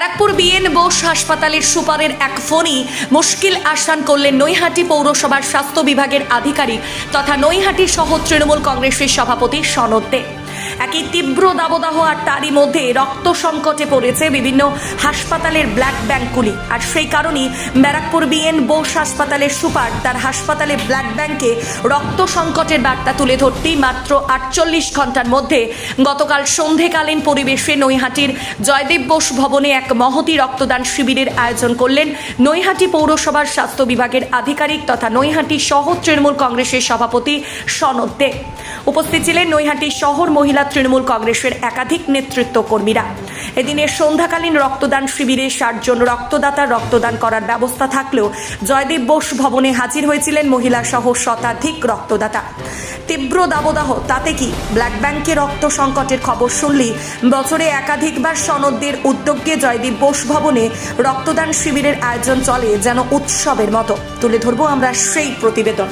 Barrackpore BN Bose হাসপাতালের সুপারের এক ফোনই মুশকিল আসান করলেন নৈহাটি পৌরসভার স্বাস্থ্য বিভাগের আধিকারিক তথা নৈহাটি সহ তৃণমূল কংগ্রেসের সভাপতি সনদ দে। একই তীব্র দাবদাহ আর তারই মধ্যে রক্ত সংকটে পড়েছে বিভিন্ন হাসপাতালের ব্লাড ব্যাংকগুলি আর সেই কারণেই ব্যারাকপুর বিএন বোস হাসপাতালের সুপার তার হাসপাতালে ব্ল্যাক ব্যাংকে রক্ত সংকটের বার্তা তুলে ধরতেই মাত্র আটচল্লিশ ঘণ্টার মধ্যে গতকাল সন্ধেকালীন পরিবেশে নৈহাটির জয়দেব বোস ভবনে এক মহতি রক্তদান শিবিরের আয়োজন করলেন নৈহাটি পৌরসভার স্বাস্থ্য বিভাগের আধিকারিক তথা নৈহাটি শহর তৃণমূল কংগ্রেসের সভাপতি সনদ দে। উপস্থিত ছিলেন নৈহাটি শহর মহিলা তৃণমূল কংগ্রেসের একাধিক নেতৃত্ব কর্মীরা এদিনের সন্ধ্যাকালীন রক্তদান শিবিরে ষাটজন রক্তদাতা রক্তদান করার ব্যবস্থা থাকলেও জয়দেব বোস ভবনে হাজির হয়েছিলেন মহিলা সহ শতাধিক রক্তদাতা। তীব্র দাবদাহ, তাতে কি ব্ল্যাক ব্যাংকে রক্ত সংকটের খবর শুনলি? বছরে একাধিকবার সনদদের উদ্যোগে জয়দীপ বোস ভবনে রক্তদান শিবিরের আয়োজন চলে যেন উৎসবের মতো। তুলে ধরবো আমরা সেই প্রতিবেদন।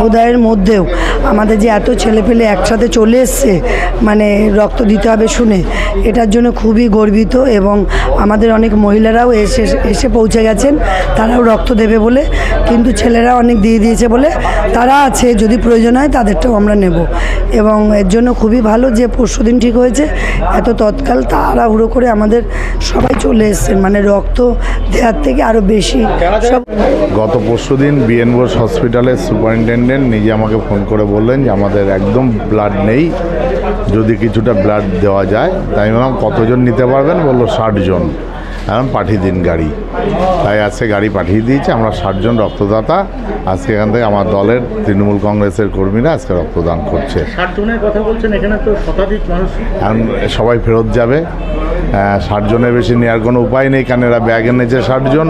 উদয়ের মধ্যেও আমাদের যে এত ছেলেপেলে একসাথে চলে এসছে মানে রক্ত দিতে হবে শুনে। এটার জন্য খুবই গর্বিত এবং আমাদের অনেক মহিলারাও এসে এসে পৌঁছে গেছেন। তারাও রক্ত দেবে বলে, কিন্তু ছেলেরা অনেক দিয়ে দিয়েছে বলে তারা আছে, যদি প্রয়োজন হয় তাদেরটাও আমরা নেব। এবং এর জন্য খুবই ভালো যে পরশু দিন ঠিক হয়েছে, এত তৎকাল তাড়াহুড়ো করে আমাদের সবাই চলে এসছেন। মানে রক্ত দেওয়ার থেকে আরও বেশি সব গত পরশু দিন বিএন বোস হসপিটালের সুপারিনটেন্ডেন্ট নিজে আমাকে ফোন করে বললেন যে আমাদের একদম ব্লাড নেই। যদি কিছুটা ব্লাড দেওয়া যায় তাই বললাম কতজন নিতে পারবেন? বলল ষাটজন। এখন পাঠিয়ে দিন গাড়ি। তাই আজকে গাড়ি পাঠিয়ে দিয়েছে আমরা ষাটজন রক্তদাতা। আজকে এখান থেকে আমার দলের তৃণমূল কংগ্রেসের কর্মীরা আজকে রক্তদান করছে। ষাট কথা বলছেন এখানে তো শতাধিক মানুষ। এখন সবাই ফেরত যাবে। ষাট জনের বেশি নেওয়ার কোনো উপায় নেই কারণ এরা ব্যাগ এনেছে ষাট জন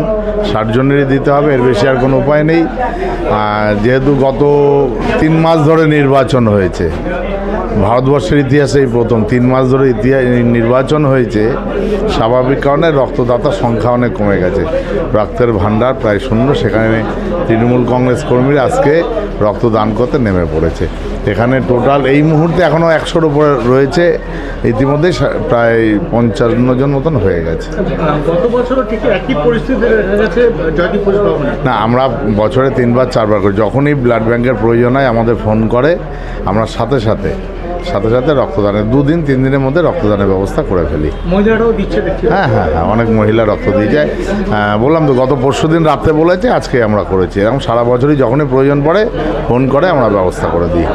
ষাট জনেরই দিতে হবে এর বেশি আর কোনো উপায় নেই। যেহেতু গত তিন মাস ধরে নির্বাচন হয়েছে ভারতবর্ষের ইতিহাসে এই প্রথম তিন মাস ধরে ইতিহাস নির্বাচন হয়েছে স্বাভাবিক কারণে রক্তদাতার সংখ্যা অনেক কমে গেছে। রক্তের ভাণ্ডার প্রায় শূন্য সেখানে তৃণমূল কংগ্রেস কর্মীরা আজকে রক্তদান করতে নেমে পড়েছে। এখানে টোটাল এই মুহূর্তে এখনও একশোর উপরে রয়েছে ইতিমধ্যে প্রায় পঞ্চান্ন জন মতন হয়ে গেছে। না আমরা বছরে তিনবার চারবার করি। যখনই ব্লাড ব্যাংকের প্রয়োজন হয় আমাদের ফোন করে আমরা সাথে সাথে সাথে সাথে রক্তদানের দুদিন তিন দিনের মধ্যে রক্তদানের ব্যবস্থা করে ফেলি। হ্যাঁ হ্যাঁ হ্যাঁ অনেক মহিলা রক্ত দিয়ে যায়। হ্যাঁ, বললাম তো গত পরশু দিন রাত্রে বলেছে আজকে আমরা করেছি। এরকম সারা বছরই যখনই প্রয়োজন পড়ে ফোন করে আমরা ব্যবস্থা করে দিই।